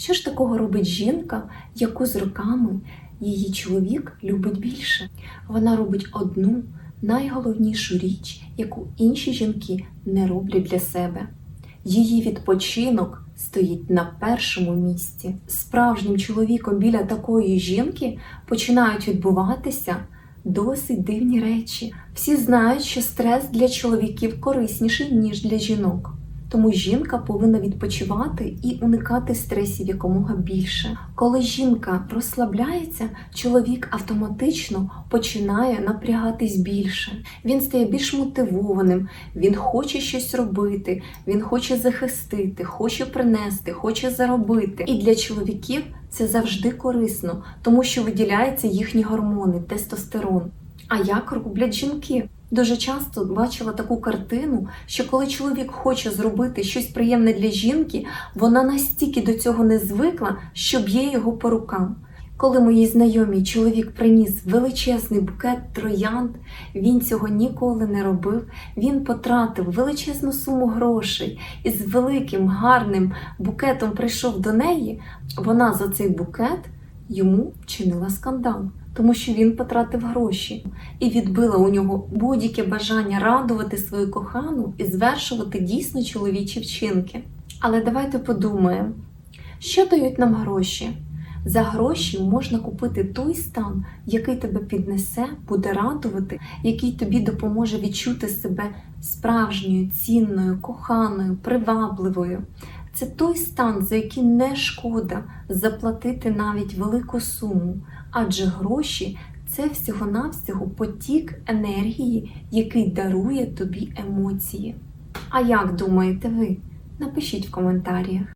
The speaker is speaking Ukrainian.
Що ж такого робить жінка, яку з роками її чоловік любить більше? Вона робить одну найголовнішу річ, яку інші жінки не роблять для себе. Її відпочинок стоїть на першому місці. Справжнім чоловіком біля такої жінки починають відбуватися досить дивні речі. Всі знають, що стрес для чоловіків корисніший, ніж для жінок. Тому жінка повинна відпочивати і уникати стресів якомога більше. Коли жінка розслабляється, чоловік автоматично починає напрягатись більше. Він стає більш мотивованим, він хоче щось робити, він хоче захистити, хоче принести, хоче заробити. І для чоловіків це завжди корисно, тому що виділяються їхні гормони, тестостерон. А як роблять жінки? Дуже часто бачила таку картину, що коли чоловік хоче зробити щось приємне для жінки, вона настільки до цього не звикла, що б'є його по рукам. Коли моїй знайомій чоловік приніс величезний букет троянд, він цього ніколи не робив. Він потратив величезну суму грошей і з великим гарним букетом прийшов до неї. Вона за цей букет йому вчинила скандал, тому що він потратив гроші і відбила у нього будь-яке бажання радувати свою кохану і звершувати дійсно чоловічі вчинки. Але давайте подумаємо, що дають нам гроші? За гроші можна купити той стан, який тебе піднесе, буде радувати, який тобі допоможе відчути себе справжньою, цінною, коханою, привабливою. Це той стан, за який не шкода заплатити навіть велику суму, адже гроші це всього-навсього потік енергії, який дарує тобі емоції. А як думаєте ви? Напишіть в коментарях.